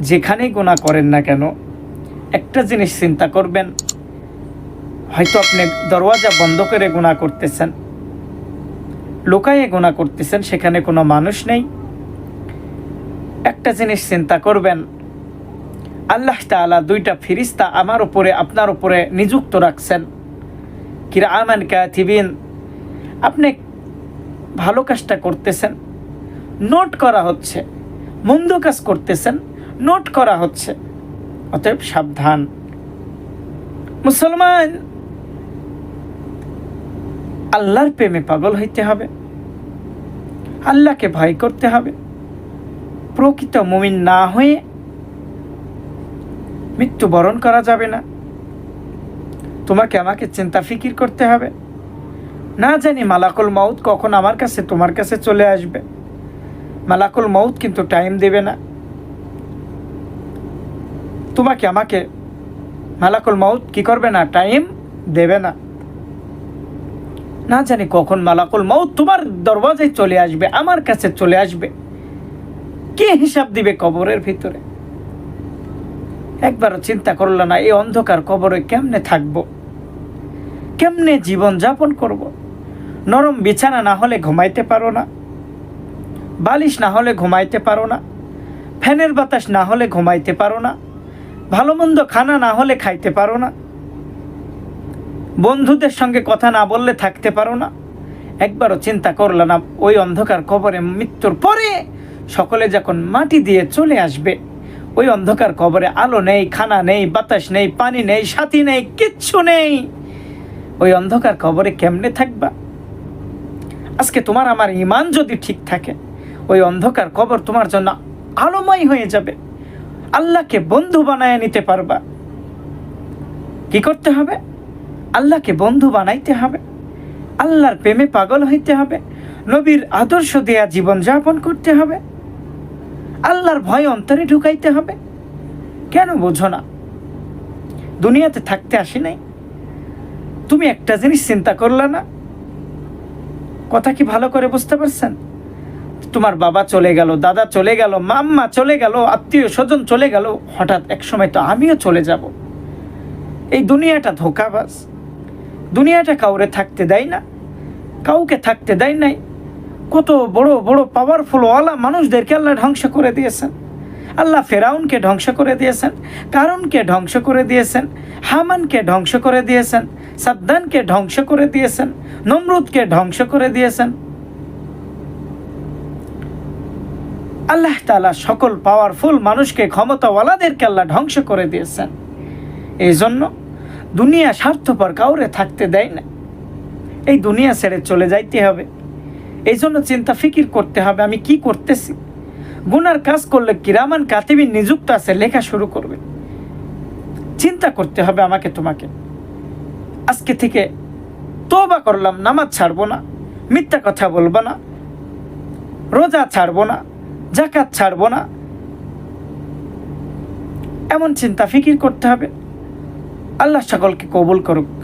যেখানেই গোনা করেন না কেন, একটা জিনিস চিন্তা করবেন, হয়তো আপনি দরওয়াজা বন্ধ করে গোনা করতেছেন। লোকায়ে গোনা করতেছেন, সেখানে কোনো মানুষ নেই। একটা জিনিস চিন্তা করবেন, আল্লাহ তাআলা দুইটা ফিরিস্তা আমার উপরে, আপনার উপরে নিযুক্ত রাখছেন। কিরা আমান কাথিবিন আপনি ভালো কাজটা করতেছেন, নোট করা হচ্ছে, মন্দ কাজ করতেছেন নোট করা হচ্ছে। অতএব সাবধান। মুসলমান, আল্লাহর প্রেমে পাগল হইতে হবে। আল্লাহকে ভয় করতে হবে। প্রকৃত মুমিন না হয়ে মৃত্যুবরণ করা যাবে না। তোমাকে আমাকে চিন্তা ফিকির করতে হবে। না জানি মালাকুল মাউত কখন আমার কাছে, তোমার কাছে চলে আসবে। মালাকুল মাউত কিন্তু টাইম দেবে না। তোমাকে আমাকে মালাকুল মাউত কি করবে না? টাইম দেবে না। না জানি কখন মালাকুল মাউত তোমার দরওয়াজায় চলে আসবে, আমার কাছে চলে আসবে। কে হিসাব দিবে কবরের ভিতরে? একবারও চিন্তা করল না, এই অন্ধকার কবরে কেমনে থাকব? কেমনে জীবন যাপন করব? নরম বিছানা না হলে ঘুমাইতে পারো না। বালিশ না হলে ঘুমাইতে পারো না। ফ্যানের বাতাস না হলে ঘুমাইতে পারো না। ভালো মন্দ খানা না হলে খাইতে পারো না। বন্ধুদের সঙ্গে কথা না বললে থাকতে পারো না। একবারও চিন্তা করল না, ওই অন্ধকার কবরে মৃত্যুর পরে সকলে যখন মাটি দিয়ে চলে আসবে, ওই অন্ধকার কবরে আলো নেই, খানা নেই, বাতাস নেই, পানি নেই, সাথী নেই, কিচ্ছু নেই। ওই অন্ধকার কবরে কেমনে থাকবা? আজকে তোমার আমার ইমান যদি ঠিক থাকে, ওই অন্ধকার কবর তোমার জন্য আলোময় হয়ে যাবে। আল্লাহকে বন্ধু বানায় নিতে পারবা। কি করতে হবে? আল্লাহকে বন্ধু বানাইতে হবে। আল্লাহর প্রেমে পাগল হইতে হবে। নবীর আদর্শ দেয়া জীবন যাপন করতে হবে। আল্লাহর ভয় অন্তরে ঢুকাইতে হবে। কেন বোঝো না? দুনিয়াতে থাকতে আসি নাই। তুমি একটা জিনিস চিন্তা করলা না? কথা কি ভালো করে বুঝতে পারছেন? তোমার বাবা চলে গেল, দাদা চলে গেল, মাম্মা চলে গেল, আত্মীয় স্বজন চলে গেল, হঠাৎ এক সময় তো আমিও চলে যাব। এই দুনিয়াটা ধোকাবাজ। দুনিয়াটা কাউরে থাকতে দেয় না, কাউকে থাকতে দেয় নাই। কত বড় বড় পাওয়ারফুল ওয়ালা মানুষদেরকে আল্লাহ ধ্বংস করে দিয়েছেন। আল্লাহ ফেরাউনকে ধ্বংস করে দিয়েছেন কারণকে ধ্বংস করে দিয়েছেন, হামানকে ধ্বংস করে দিয়েছেন, সাদ্দানকে ধ্বংস করে দিয়েছেন, নমরুদকে ধ্বংস করে দিয়েছেন। আল্লাহ তালা সকল পাওয়ারফুল মানুষকে ক্ষমতাওয়ালাদেরকে আল্লাহ ধ্বংস করে দিয়েছেন। এই জন্য দুনিয়া স্বার্থপর কাউরে থাকতে দেয় না। এই দুনিয়া ছেড়ে চলে যাইতে হবে। এই জন্য চিন্তা ফিকির করতে হবে, আমি কি করতেছি? গুনার কাজ করলে কিরামান কাতিবিন নিযুক্ত আছে, লেখা শুরু করবে। চিন্তা করতে হবে আমাকে, তোমাকে। আজকে থেকে তোবা করলাম, নামাজ ছাড়বো না, মিথ্যা কথা বলব না, রোজা ছাড়বো না জাকাত ছাড়বো না। এমন চিন্তা ফিকির করতে হবে। আল্লাহ সকলকে কবুল করুক।